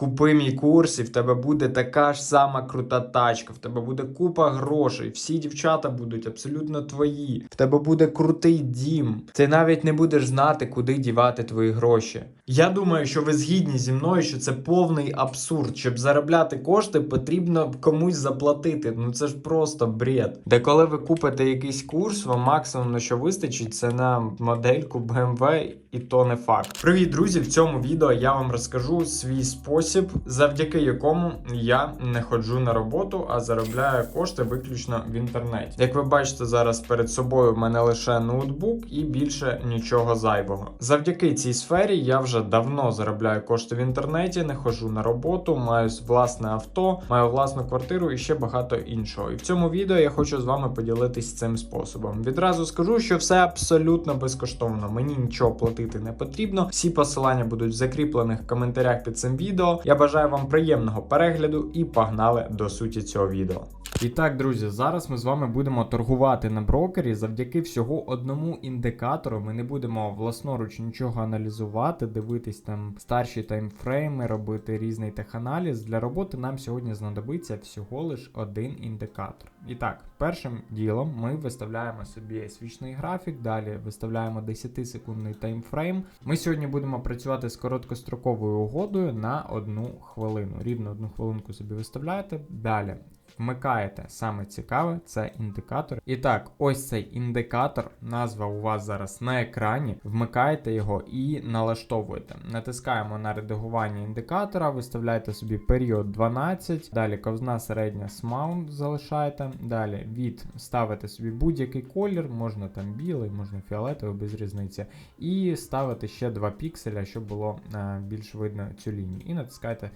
Купи мій курс, і в тебе буде така ж сама крута тачка, в тебе буде купа грошей, всі дівчата будуть абсолютно твої, в тебе буде крутий дім. Ти навіть не будеш знати, куди дівати твої гроші. Я думаю, що ви згідні зі мною, що це повний абсурд. Щоб заробляти кошти, потрібно комусь заплатити. Ну це ж просто бред. Де коли ви купите якийсь курс, вам максимум на що вистачить, це на модельку BMW, і то не факт. Привіт, друзі! В цьому відео я вам розкажу свій спосіб, завдяки якому я не ходжу на роботу, а заробляю кошти виключно в інтернеті. Як ви бачите зараз перед собою, в мене лише ноутбук і більше нічого зайвого. Завдяки цій сфері я вже давно заробляю кошти в інтернеті, не ходжу на роботу, маю власне авто, маю власну квартиру і ще багато іншого. І в цьому відео я хочу з вами поділитись цим способом. Відразу скажу, що все абсолютно безкоштовно. Мені нічого платити не потрібно. Всі посилання будуть в закріплених коментарях під цим відео. Я бажаю вам приємного перегляду і погнали до суті цього відео. І так, друзі, зараз ми з вами будемо торгувати на брокері завдяки всього одному індикатору. Ми не будемо власноруч нічого аналізувати, дивитись там старші таймфрейми, робити різний теханаліз. Для роботи нам сьогодні знадобиться всього лиш один індикатор. І так, першим ділом ми виставляємо собі свічний графік, далі виставляємо 10-секундний таймфрейм. Ми сьогодні будемо працювати з короткостроковою угодою на одну хвилину. Рівно одну хвилинку собі виставляєте. Далі вмикаєте саме цікаве, це індикатор. І так, ось цей індикатор, назва у вас зараз на екрані. Вмикаєте його і налаштовуєте. Натискаємо на редагування індикатора, виставляєте собі період 12, далі ковзна середня смаунт залишаєте. Далі від ставите собі будь-який колір, можна там білий, можна фіолетовий, без різниці. І ставите ще 2 пікселя, щоб було е, більш видно цю лінію. І натискаєте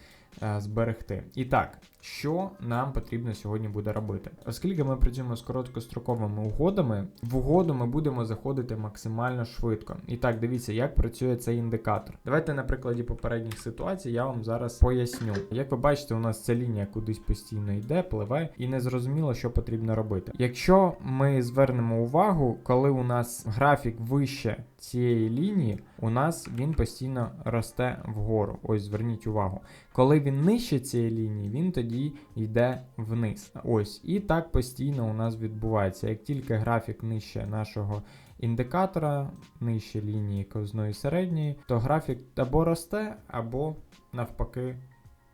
зберегти. І так, що нам потрібно сьогодні буде робити? Оскільки ми працюємо з короткостроковими угодами, в угоду ми будемо заходити максимально швидко. І так, дивіться, як працює цей індикатор. Давайте на прикладі попередніх ситуацій я вам зараз поясню. Як ви бачите, у нас ця лінія кудись постійно йде, пливе, і не зрозуміло, що потрібно робити. Якщо ми звернемо увагу, коли у нас графік вище цієї лінії, у нас він постійно росте вгору. Ось зверніть увагу. Коли він нижче цієї лінії, він тоді йде вниз. Ось. І так постійно у нас відбувається. Як тільки графік нижче нашого індикатора, нижче лінії ковзної середньої, то графік або росте, або навпаки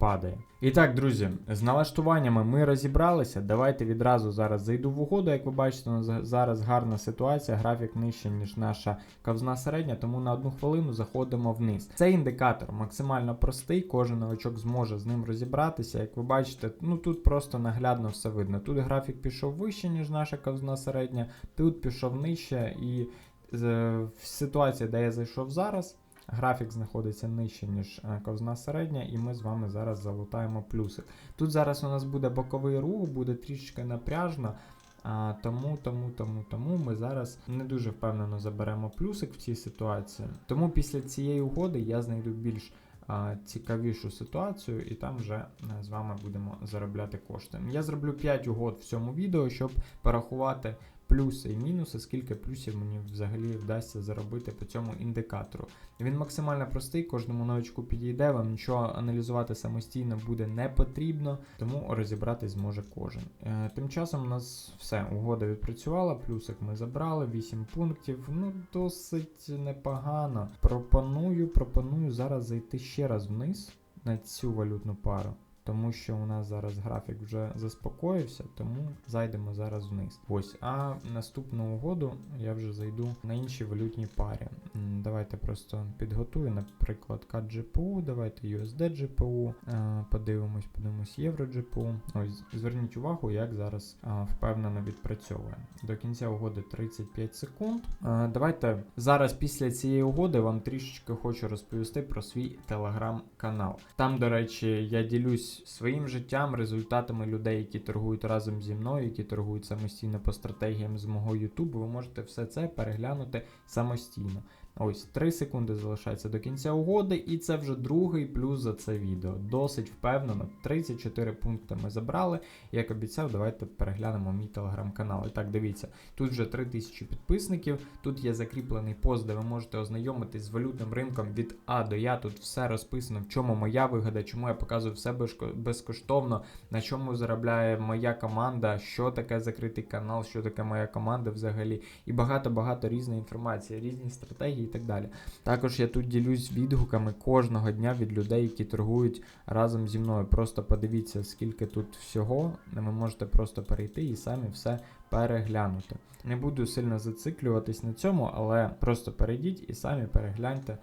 падає. І так, друзі, з налаштуваннями ми розібралися. Давайте відразу зараз зайду в угоду. Як ви бачите, зараз гарна ситуація, графік нижче, ніж наша ковзна середня, тому на одну хвилину заходимо вниз. Цей індикатор максимально простий, кожен новачок зможе з ним розібратися. Як ви бачите, ну тут просто наглядно все видно. Тут графік пішов вище, ніж наша ковзна середня, тут пішов нижче, і в ситуації, де я зайшов зараз. Графік знаходиться нижче, ніж е, ковзна середня, і ми з вами зараз залутаємо плюсик. Тут зараз у нас буде боковий рух, буде трішечки напряжно. А, тому, тому, тому, тому ми зараз не дуже впевнено заберемо плюсик в цій ситуації. Тому після цієї угоди я знайду більш а, цікавішу ситуацію, і там вже е, з вами будемо заробляти кошти. Я зроблю 5 угод в цьому відео, щоб порахувати плюси і мінуси, скільки плюсів мені взагалі вдасться заробити по цьому індикатору. Він максимально простий, кожному новичку підійде, вам нічого аналізувати самостійно буде не потрібно, тому розібратись зможе кожен. Е, тим часом у нас все, угода відпрацювала, плюсик ми забрали, 8 пунктів. Ну, досить непогано. Пропоную, пропоную зараз зайти ще раз вниз на цю валютну пару. Тому що у нас зараз графік вже заспокоївся, тому зайдемо зараз вниз. Ось, а наступну угоду я вже зайду на іншій валютній парі. Давайте просто підготую, наприклад, CAD GPU, давайте USD GPU, е, подивимось, подивимось Євро GPU. Ось, зверніть увагу, як зараз е, впевнено відпрацьовує. До кінця угоди 35 секунд. Е, Давайте зараз після цієї угоди вам трішечки хочу розповісти про свій телеграм-канал. Там, до речі, я ділюсь своїм життям, результатами людей, які торгують разом зі мною, які торгують самостійно по стратегіям з мого Ютубу. Ви можете все це переглянути самостійно. Ось 3 секунди залишається до кінця угоди, і це вже другий плюс за це відео. Досить впевнено. 34 пункти ми забрали. Як обіцяв, давайте переглянемо мій телеграм-канал. І так, дивіться, тут вже 3000 підписників. Тут є закріплений пост, де ви можете ознайомитись з валютним ринком від А до Я. Тут все розписано, в чому моя вигода, чому я показую все безкоштовно, на чому заробляє моя команда, що таке закритий канал, що таке моя команда взагалі, і багато-багато різної інформації, різні стратегії так далі. Також я тут ділюсь відгуками кожного дня від людей, які торгують разом зі мною. Просто подивіться, скільки тут всього. Ви можете просто перейти і самі все переглянути. Не буду сильно зациклюватись на цьому, але просто перейдіть і самі перегляньте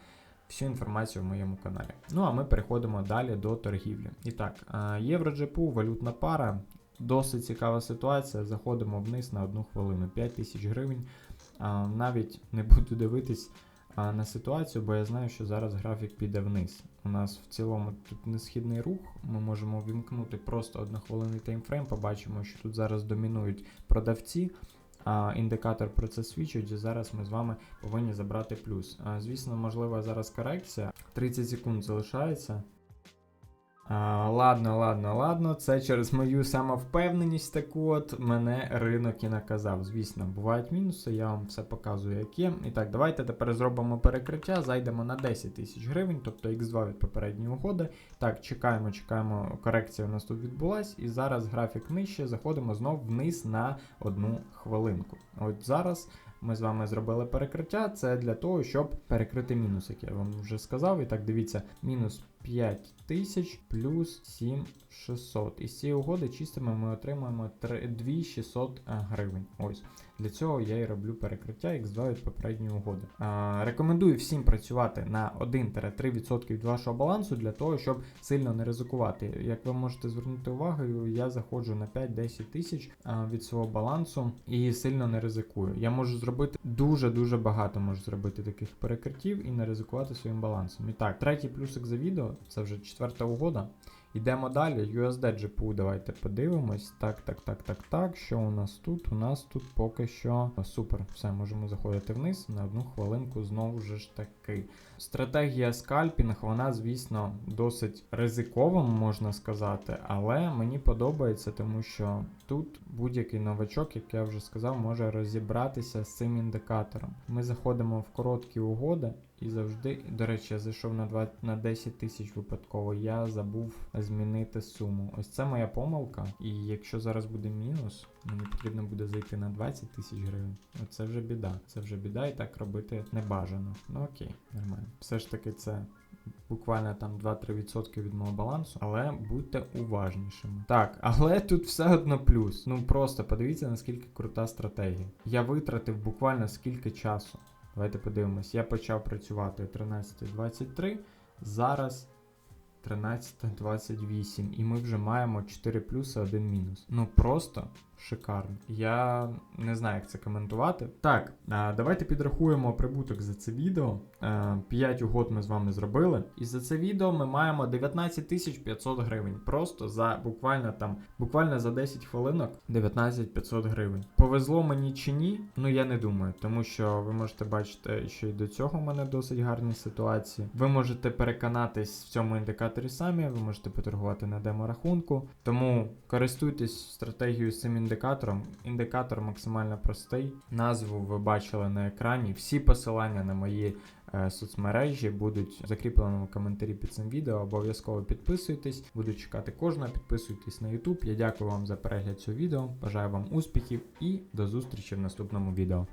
всю інформацію в моєму каналі. Ну а ми переходимо далі до торгівлі. І так, е, євро-джепу, валютна пара. Досить цікава ситуація. Заходимо вниз на одну хвилину, 5 тисяч гривень. Навіть не буду дивитись на ситуацію, бо я знаю, що зараз графік піде вниз. У нас в цілому тут несхідний рух. Ми можемо вімкнути просто однохвилинний таймфрейм. Побачимо, що тут зараз домінують продавці. А, індикатор про це свідчить, і зараз ми з вами повинні забрати плюс. Звісно, можлива зараз корекція. 30 секунд залишається. А, ладно, ладно, ладно. Це через мою самовпевненість таку от мене ринок і наказав. Звісно, бувають мінуси, я вам все показую, як є. І так, давайте тепер зробимо перекриття, зайдемо на 10 тисяч гривень, тобто X2 від попередньої угоди. Так, чекаємо, чекаємо. Корекція у нас тут відбулась, і зараз графік нижче, заходимо знов вниз на одну хвилинку. От зараз. Ми з вами зробили перекриття. Це для того, щоб перекрити мінус, як я вам вже сказав. І так, дивіться, мінус 5 тисяч плюс 7600. І з цієї угоди чистими ми отримаємо 3 2600 гривень. Ось. Для цього я і роблю перекриття X2 від попередньої угоди. А, рекомендую всім працювати на 1-3% від вашого балансу для того, щоб сильно не ризикувати. Як ви можете звернути увагу, я заходжу на 5-10 тисяч від свого балансу і сильно не ризикую. Я можу зробити дуже-дуже багато можу зробити таких перекриттів і не ризикувати своїм балансом. І так, третій плюсик за відео, це вже четверта угода. Йдемо далі. USD GPU, давайте подивимось. Так, так, так, так, так. Що у нас тут? У нас тут поки що супер. Все, можемо заходити вниз на одну хвилинку знову ж таки. Стратегія скальпінг, вона, звісно, досить ризикова, можна сказати, але мені подобається, тому що тут будь-який новачок, як я вже сказав, може розібратися з цим індикатором. Ми заходимо в короткі угоди. І завжди, до речі, я зайшов на 2, на 10 тисяч випадково. Я забув змінити суму. Ось це моя помилка. І якщо зараз буде мінус, мені потрібно буде зайти на 20 тисяч гривень. Оце вже біда. Це вже біда, і так робити не бажано. Ну окей, нормально. Все ж таки, це буквально там 2-3% від мого балансу, але будьте уважнішими. Так, але тут все одно плюс. Ну просто подивіться, наскільки крута стратегія. Я витратив буквально скільки часу. Давайте подивимось. Я почав працювати 13.23, зараз 13.28. І ми вже маємо 4 плюси, 1 мінус. Ну просто шикарно. Я не знаю, як це коментувати. Так, давайте підрахуємо прибуток за це відео. 5 угод ми з вами зробили. І за це відео ми маємо 19 500 гривень. Просто за буквально там, буквально за 10 хвилинок 19 500 гривень. Повезло мені чи ні? Ну я не думаю, тому що ви можете бачити, що і до цього в мене досить гарні ситуації. Ви можете переконатись в цьому індикаторі самі, ви можете поторгувати на демо-рахунку. Тому користуйтесь стратегією з цим індикатором. Індикатор максимально простий. Назву ви бачили на екрані. Всі посилання на мої е, соцмережі будуть в закріпленому коментарі під цим відео. Обов'язково підписуйтесь, буду чекати кожного. Підписуйтесь на YouTube. Я дякую вам за перегляд цього відео. Бажаю вам успіхів і до зустрічі в наступному відео.